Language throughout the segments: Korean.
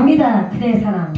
갑니다. 그대 사랑.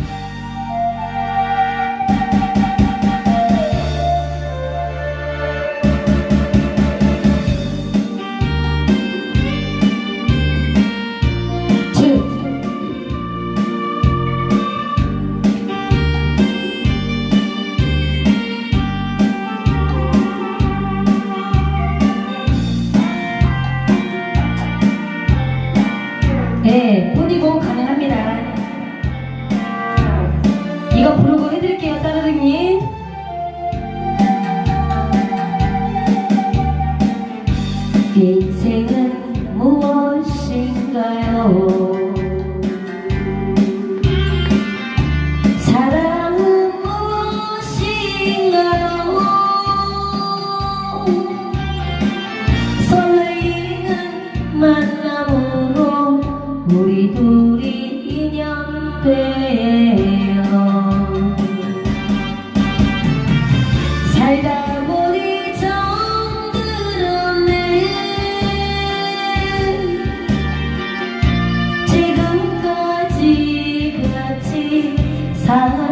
살아온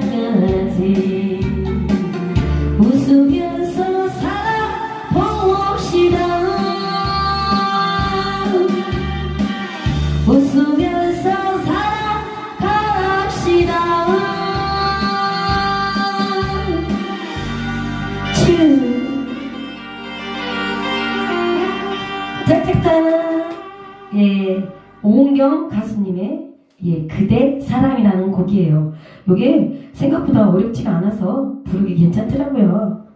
그날까지. 웃으면서 살아봅시다. 웃으면서 살아갑시다. 츄 짝짝짝. 예 오은경 가수님의 예 그대 사랑이라는 곡이에요. 요게 생각보다 어렵지가 않아서 부르기 괜찮더라고요